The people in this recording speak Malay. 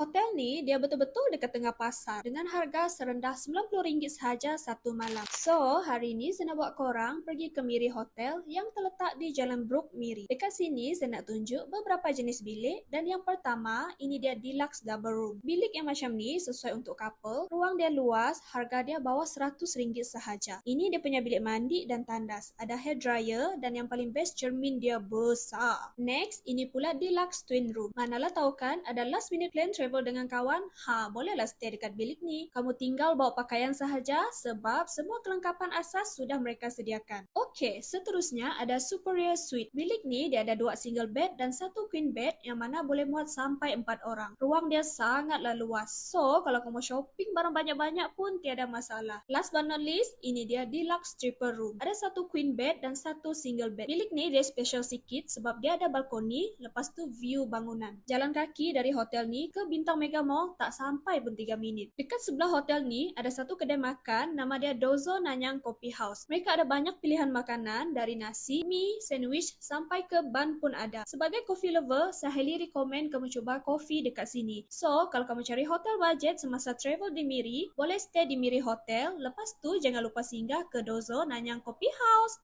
Hotel ni dia betul-betul dekat tengah pasar dengan harga serendah RM90 sahaja satu malam. So, hari ni saya nak buat korang pergi ke Miri Hotel yang terletak di Jalan Brook Miri. Dekat sini saya nak tunjuk beberapa jenis bilik dan yang pertama ini dia deluxe double room. Bilik yang macam ni sesuai untuk couple, ruang dia luas, harga dia bawah RM100 sahaja. Ini dia punya bilik mandi dan tandas. Ada hair dryer dan yang paling best cermin dia besar. Next, ini pula deluxe twin room. Manalah tahu kan ada last minute plan travel dengan kawan? Ha, bolehlah stay dekat bilik ni. Kamu tinggal bawa pakaian sahaja sebab semua kelengkapan asas sudah mereka sediakan. Okey, seterusnya ada superior suite. Bilik ni dia ada dua single bed dan satu queen bed yang mana boleh muat sampai empat orang. Ruang dia sangatlah luas. So, kalau kamu shopping barang banyak-banyak pun tiada masalah. Last but not least, ini dia deluxe triple room. Ada satu queen bed dan satu single bed. Bilik ni dia special sikit sebab dia ada balkoni, lepas tu view bangunan. Jalan kaki dari hotel ni ke Bintang Mega Mall tak sampai pun 3 minit. Dekat sebelah hotel ni ada satu kedai makan nama dia Dozo Nanyang Coffee House. Mereka ada banyak pilihan makanan dari nasi, mie, sandwich sampai ke ban pun ada. Sebagai coffee lover, saya highly recommend kamu cuba kopi dekat sini. So, kalau kamu cari hotel budget semasa travel di Miri, boleh stay di Miri Hotel. Lepas tu jangan lupa singgah ke Dozo Nanyang Coffee House.